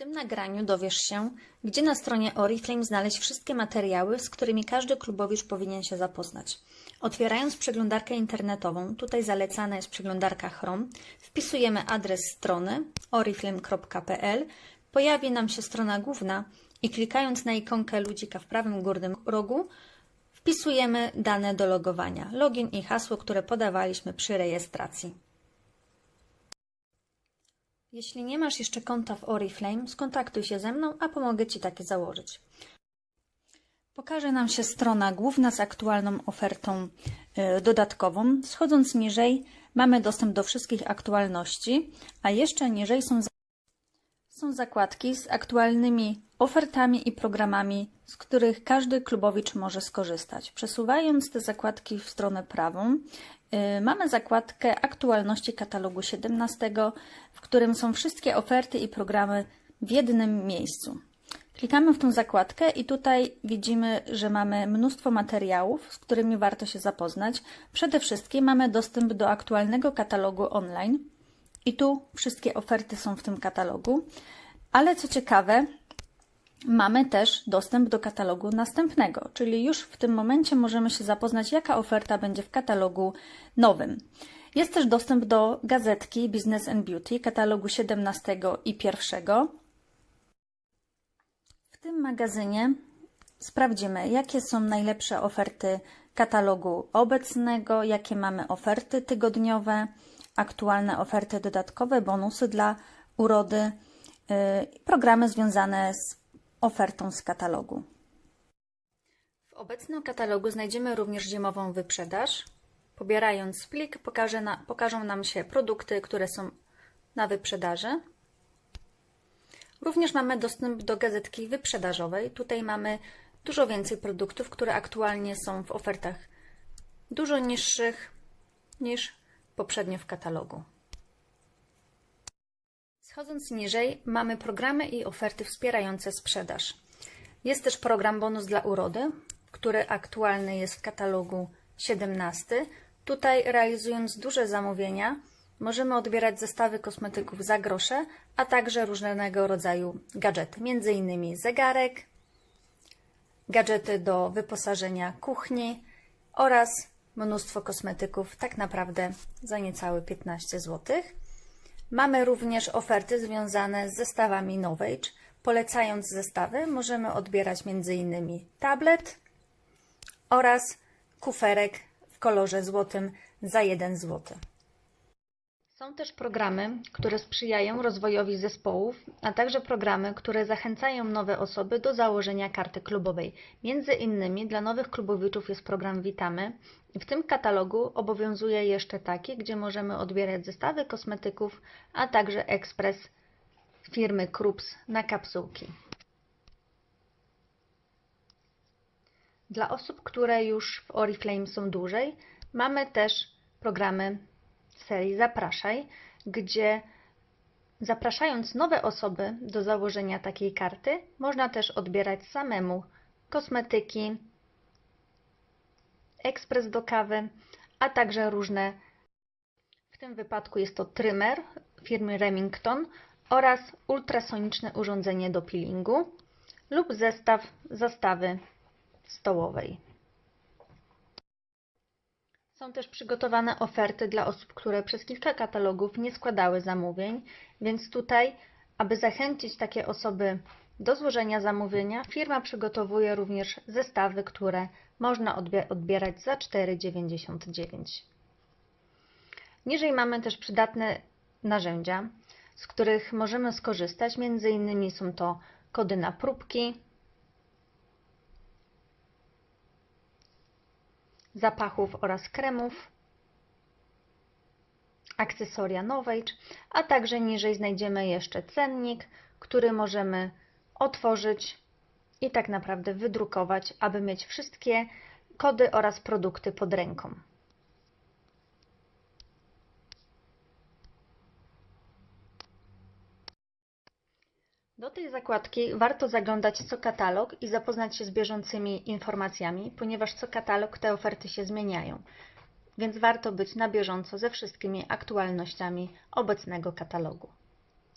tym nagraniu dowiesz się, gdzie na stronie Oriflame znaleźć wszystkie materiały, z którymi każdy klubowicz powinien się zapoznać. Otwierając przeglądarkę internetową, tutaj zalecana jest przeglądarka Chrome, wpisujemy adres strony oriflame.pl, pojawi nam się strona główna i klikając na ikonkę ludzika w prawym górnym rogu, wpisujemy dane do logowania, login i hasło, które podawaliśmy przy rejestracji. Jeśli nie masz jeszcze konta w Oriflame, skontaktuj się ze mną, a pomogę Ci takie założyć. Pokaże nam się strona główna z aktualną ofertą y, dodatkową. Schodząc niżej mamy dostęp do wszystkich aktualności, a jeszcze niżej są, są zakładki z aktualnymi ofertami i programami, z których każdy klubowicz może skorzystać. Przesuwając te zakładki w stronę prawą, yy, mamy zakładkę aktualności katalogu 17, w którym są wszystkie oferty i programy w jednym miejscu. Klikamy w tą zakładkę i tutaj widzimy, że mamy mnóstwo materiałów, z którymi warto się zapoznać. Przede wszystkim mamy dostęp do aktualnego katalogu online i tu wszystkie oferty są w tym katalogu. Ale co ciekawe, mamy też dostęp do katalogu następnego, czyli już w tym momencie możemy się zapoznać, jaka oferta będzie w katalogu nowym. Jest też dostęp do gazetki Business and Beauty, katalogu 17 i 1. W tym magazynie sprawdzimy, jakie są najlepsze oferty katalogu obecnego, jakie mamy oferty tygodniowe, aktualne oferty dodatkowe, bonusy dla urody, yy, programy związane z ofertą z katalogu. W obecnym katalogu znajdziemy również zimową wyprzedaż. Pobierając plik pokaże na, pokażą nam się produkty, które są na wyprzedaży. Również mamy dostęp do gazetki wyprzedażowej. Tutaj mamy dużo więcej produktów, które aktualnie są w ofertach dużo niższych niż poprzednio w katalogu. Schodząc niżej mamy programy i oferty wspierające sprzedaż. Jest też program bonus dla urody, który aktualny jest w katalogu 17. Tutaj realizując duże zamówienia możemy odbierać zestawy kosmetyków za grosze, a także różnego rodzaju gadżety, m.in. zegarek, gadżety do wyposażenia kuchni oraz mnóstwo kosmetyków, tak naprawdę za niecałe 15 zł. Mamy również oferty związane z zestawami Novage. Polecając zestawy możemy odbierać m.in. tablet oraz kuferek w kolorze złotym za 1 zł. Są też programy, które sprzyjają rozwojowi zespołów, a także programy, które zachęcają nowe osoby do założenia karty klubowej. Między innymi dla nowych klubowiczów jest program Witamy. W tym katalogu obowiązuje jeszcze taki, gdzie możemy odbierać zestawy kosmetyków, a także ekspres firmy Krups na kapsułki. Dla osób, które już w Oriflame są dłużej, mamy też programy serii Zapraszaj, gdzie zapraszając nowe osoby do założenia takiej karty, można też odbierać samemu kosmetyki, ekspres do kawy, a także różne, w tym wypadku jest to trymer firmy Remington oraz ultrasoniczne urządzenie do peelingu lub zestaw zastawy stołowej. Są też przygotowane oferty dla osób, które przez kilka katalogów nie składały zamówień, więc tutaj, aby zachęcić takie osoby do złożenia zamówienia, firma przygotowuje również zestawy, które można odbierać za 4,99. Niżej mamy też przydatne narzędzia, z których możemy skorzystać. Między innymi są to kody na próbki, zapachów oraz kremów, akcesoria Novage, a także niżej znajdziemy jeszcze cennik, który możemy otworzyć i tak naprawdę wydrukować, aby mieć wszystkie kody oraz produkty pod ręką. Do tej zakładki warto zaglądać co katalog i zapoznać się z bieżącymi informacjami, ponieważ co katalog te oferty się zmieniają, więc warto być na bieżąco ze wszystkimi aktualnościami obecnego katalogu.